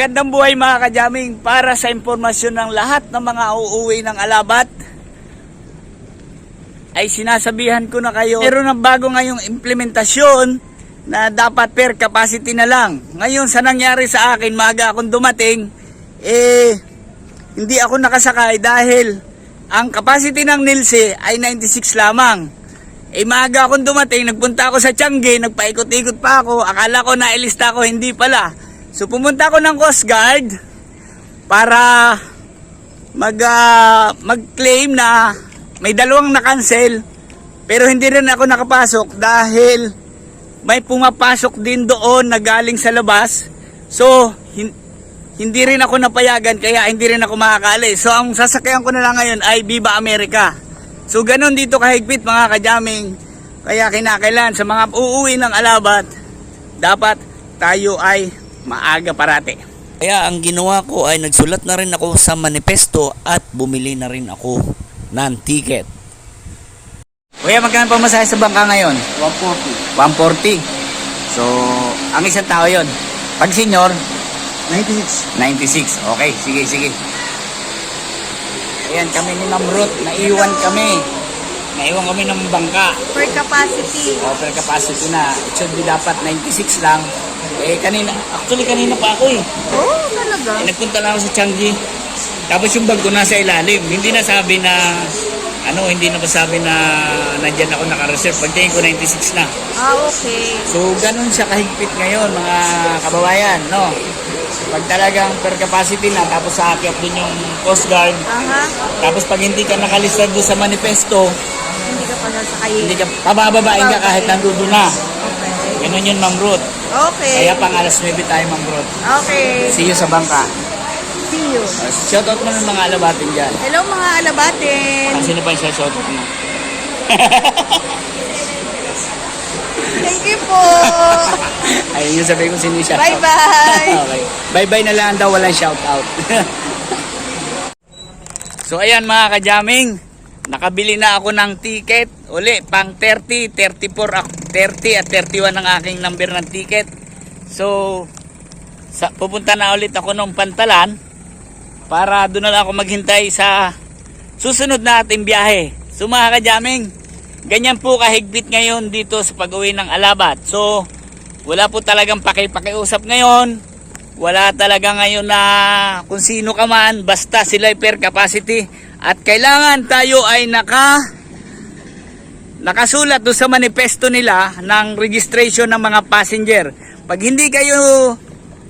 Magandang buhay mga kajaming para sa impormasyon ng lahat ng mga uuwi ng alabat ay sinasabihan ko na kayo meron ng bago ngayong implementasyon na dapat per capacity na lang. Ngayon sa nangyari sa akin, maaga akong dumating, eh hindi ako nakasakay dahil ang capacity ng Nilse ay 96 lamang. Eh maaga akong dumating, nagpunta ako sa Tiangge, nagpaikot-ikot pa ako, akala ko nailista ko, hindi pala. So pumunta ako ng Coast Guard para mag ah, mag-claim na may dalawang na-cancel pero hindi rin ako nakapasok dahil may pumapasok din doon na galing sa labas. So hin- hindi rin ako napayagan kaya hindi rin ako makakaalis. So ang sasakyan ko na lang ngayon ay Viva America. So ganun dito kahigpit mga kajaming. Kaya kinakailan sa mga uuwi ng alabat, dapat tayo ay maaga parate. Kaya ang ginawa ko ay nagsulat na rin ako sa manifesto at bumili na rin ako ng ticket. Kuya, magkano pa masahe sa bangka ngayon? 140. 140. So, ang isang tao yon. Pag senior, 96. 96. Okay, sige, sige. Ayan, kami ni Ma'am Ruth, naiwan kami. Naiwan kami ng bangka. Per capacity. Offer capacity na. It should be dapat 96 lang. Eh, kanina, actually kanina pa ako eh. Oh, talaga? Eh, nagpunta lang ako sa Changi. Tapos yung bag ko nasa ilalim. Hindi na sabi na, ano, hindi na sabi na nandyan ako naka-reserve. Pagtingin ko 96 na. Ah, okay. So, ganun siya kahigpit ngayon, mga kababayan, no? Pag talagang per capacity na, tapos sa akyat din yung Coast Guard, Aha. tapos pag hindi ka nakalista doon sa manifesto, Hindi ka pa sasakayin. hindi ka, pabababain ka kahit nandun na. Okay. Ganun yun, Ma'am Ruth. Okay. Kaya pang alas 9 tayo, Ma'am Ruth. Okay. See you sa bangka. See you. Uh, shoutout mo ng mga alabatin dyan. Hello mga alabatin. Ang sino pa yung shoutout mo? Thank you po. Ayun yung sabi ko sino yung shoutout. Bye-bye. okay. Bye-bye na lang daw, walang shoutout. so ayan mga kajaming, nakabili na ako ng ticket. Uli, pang 30, 34, ak- 30 at 31 ang aking number ng ticket. So, sa, pupunta na ulit ako ng pantalan para doon na lang ako maghintay sa susunod na ating biyahe. So mga kajaming, ganyan po kahigpit ngayon dito sa pag-uwi ng Alabat. So, wala po talagang pakipakiusap ngayon. Wala talaga ngayon na kung sino ka man, basta sila per capacity. At kailangan tayo ay naka nakasulat doon sa manifesto nila ng registration ng mga passenger. Pag hindi kayo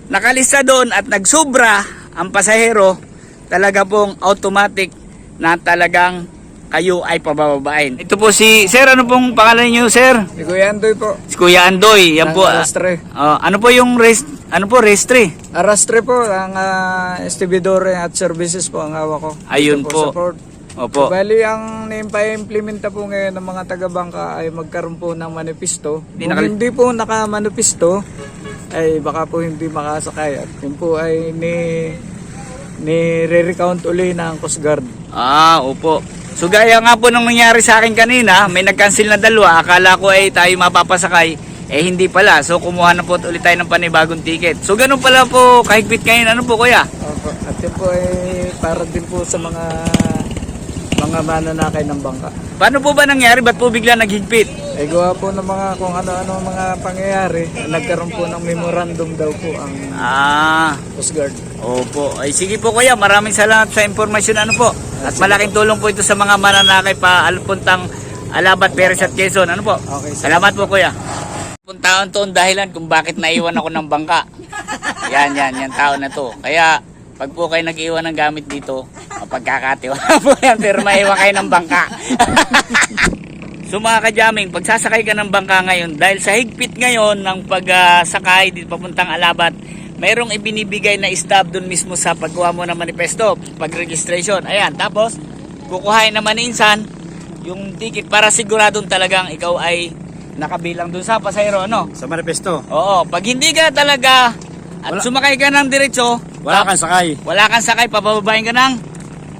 nakalista doon at nagsubra ang pasahero, talaga pong automatic na talagang kayo ay pabababain. Ito po si Sir, ano pong pangalan niyo, Sir? Si Kuya Andoy po. Si Kuya Andoy, yan Ng po. ah, Arastre. ah, ano po yung rest, ano po, registry? Arastre po, ang uh, estibidore at services po ang hawak ko. Ayun Ito po. Support. Opo. Bali, ang naimplementa po ngayon ng mga taga-bangka ay magkaroon po ng manifesto. Hindi Kung nakal- hindi po naka-manifesto, ay baka po hindi makasakay. At yun po ay ni ni re-recount uli ng Coast Guard. Ah, opo. So gaya nga po nung nangyari sa akin kanina, may nag-cancel na dalawa. Akala ko ay tayo mapapasakay. Eh hindi pala. So kumuha na po ulit tayo ng panibagong ticket. So ganun pala po kahigpit ngayon. Ano po kuya? Opo. At yun po ay para din po sa mga mga mananakay ng bangka. Paano po ba nangyari? Ba't po bigla naghigpit? Ay gawa po ng mga kung ano-ano mga pangyayari. Nagkaroon po ng memorandum daw po ang Ah, Coast Guard. opo. Ay sige po kuya, maraming salamat sa impormasyon ano po. At malaking tulong po ito sa mga mananakay pa alpuntang Alabat, Perez at Quezon. Ano po? Okay, sir. Salamat po kuya. Puntaon to ang dahilan kung bakit naiwan ako ng bangka. Yan, yan, yan tao na to. Kaya pag po kayo nag-iwan ng gamit dito, mapagkakatiwala po yan pero maiwan kayo ng bangka. so mga kajaming, pagsasakay ka ng bangka ngayon, dahil sa higpit ngayon ng pagsakay dito papuntang Alabat, mayroong ibinibigay na stub doon mismo sa pagkuha mo ng manifesto, pag-registration. Ayan, tapos kukuhain naman ni insan yung ticket para siguradong talagang ikaw ay nakabilang doon sa pasahero, ano? Sa manifesto, Oo, pag hindi ka talaga at Wala. sumakay ka ng diretso, wala kang sakay. wala kang sakay, papababain ka ng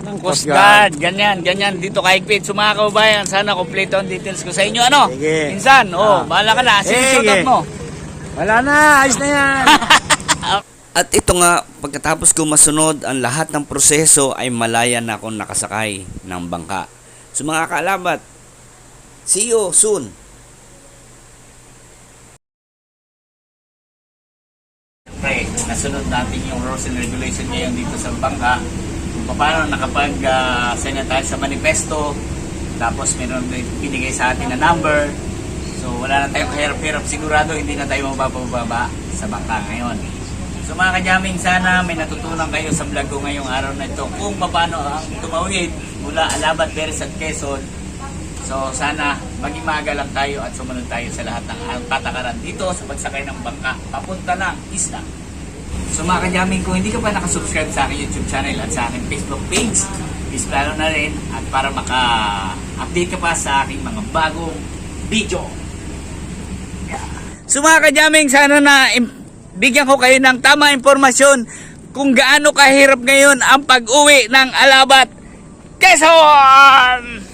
Ng Coast Guard. Ganyan, ganyan. Dito kahigpit. So mga kababayan, sana complete ang details ko sa inyo. Ano? Sige. Insan, oh, Ah. bahala ka na. Sige, Sige. shoutout mo. Wala na, ayos na yan. At ito nga, pagkatapos ko masunod ang lahat ng proseso ay malaya na akong nakasakay ng bangka. So mga kaalabat, see you soon! Pre, nasunod natin yung rules and regulation ngayon dito sa bangka. Paano nakapag-sign na tayo sa manifesto. Tapos meron din binigay sa atin na number. So wala na tayong kahirap-hirap. Sigurado hindi na tayo mabababa sa bangka ngayon. So mga kajaming, sana may natutunan kayo sa vlog ko ngayong araw na ito kung paano ang tumawid mula Alabat, Beres at Quezon. So sana maging maaga lang tayo at sumunod tayo sa lahat ng patakaran dito sa pagsakay ng bangka papunta ng isla. So mga kajaming, kung hindi ka pa nakasubscribe sa aking YouTube channel at sa aking Facebook page, please follow na rin at para maka-update ka pa sa aking mga bagong video. So mga kajaming, sana na bigyan ko kayo ng tama impormasyon kung gaano kahirap ngayon ang pag-uwi ng Alabat, Quezon!